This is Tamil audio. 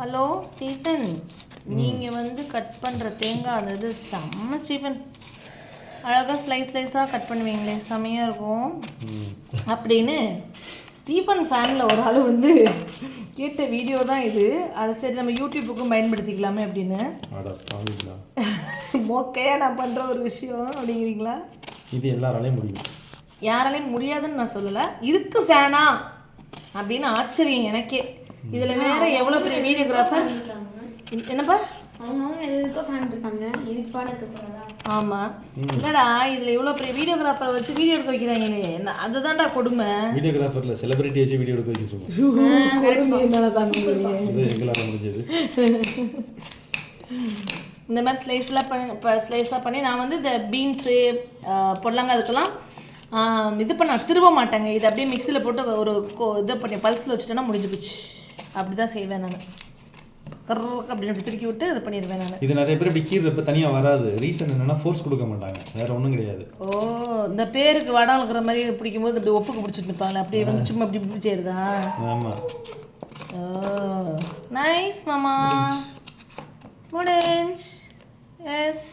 ஹலோ ஸ்டீஃபன் நீங்கள் வந்து கட் பண்ணுற தேங்காய் அந்த இது செம்ம ஸ்டீஃபன் அழகாக ஸ்லைஸ் ஸ்லைஸாக கட் பண்ணுவீங்களே செம்மையாக இருக்கும். அப்படின்னு ஸ்டீஃபன் ஃபேனில் ஒரு ஆள் வந்து கேட்ட வீடியோ தான் இது. அதை சரி நம்ம யூடியூப்புக்கும் பயன்படுத்திக்கலாமே அப்படின்னு. மொக்கையாக நான் பண்ணுற ஒரு விஷயம் அப்படிங்கிறீங்களா? இது எல்லாராலையும் முடியும். யாராலையும் முடியாதுன்னு நான் சொல்லலை. இதுக்கு ஃபேனா அப்படின்னு ஆச்சரியம் எனக்கே. இதில் வேற எவ்வளோ பெரிய வீடியோகிராஃபர் என்னப்பா? அவங்கவுங்க எதுக்கோ ஃபேன் இருக்காங்க இதுக்கு பாடம் இருக்க போகிறதா ஆமாம் இல்லைடா இதில் இவ்வளோ பெரிய வீடியோகிராஃபரை வச்சு வீடியோ எடுக்க வைக்கிறாங்களே என்ன அதுதான்டா கொடுமை. வீடியோகிராஃபரில் செலிபிரிட்டி வச்சு வீடியோ எடுக்க வைக்க சொல்லுவோம் கொடுமை என்னால் தாங்க முடியல இது எங்களால் முடிஞ்சது. இந்த மாதிரி ஸ்லைஸ்லாம் பண்ணி ஸ்லைஸாக பண்ணி நான் வந்து இந்த பீன்ஸு பொடலங்காய் அதுக்கெல்லாம் ஆஹ், இது பண்ண திருவ மாட்டேங்க. இது அப்படியே மிக்சியில் போட்டு ஒரு இதை பண்ணி பல்ஸில் வச்சுட்டேன்னா முடிஞ்சு போச்சு. அப்படி தான் செய்வேன் நான். அப்படின்னு அப்படி திருக்கி விட்டு இது பண்ணிடுவேன் நான். இது நிறைய பேர் இப்படி கீறப்ப தனியாக வராது. ரீசன் என்னன்னா ஃபோர்ஸ் கொடுக்க மாட்டாங்க. வேற ஒன்றும் கிடையாது. ஓ இந்த பேருக்கு வடம் இருக்கிற மாதிரி பிடிக்கும்போது இப்படி ஒப்புக்கு பிடிச்சிட்டு நிற்பாங்களே அப்படியே வந்து சும்மா இப்படி இப்படி செய்யுறதா? ஆமாம் ஓ நைஸ் மாமா. முடிஞ்ச். எஸ்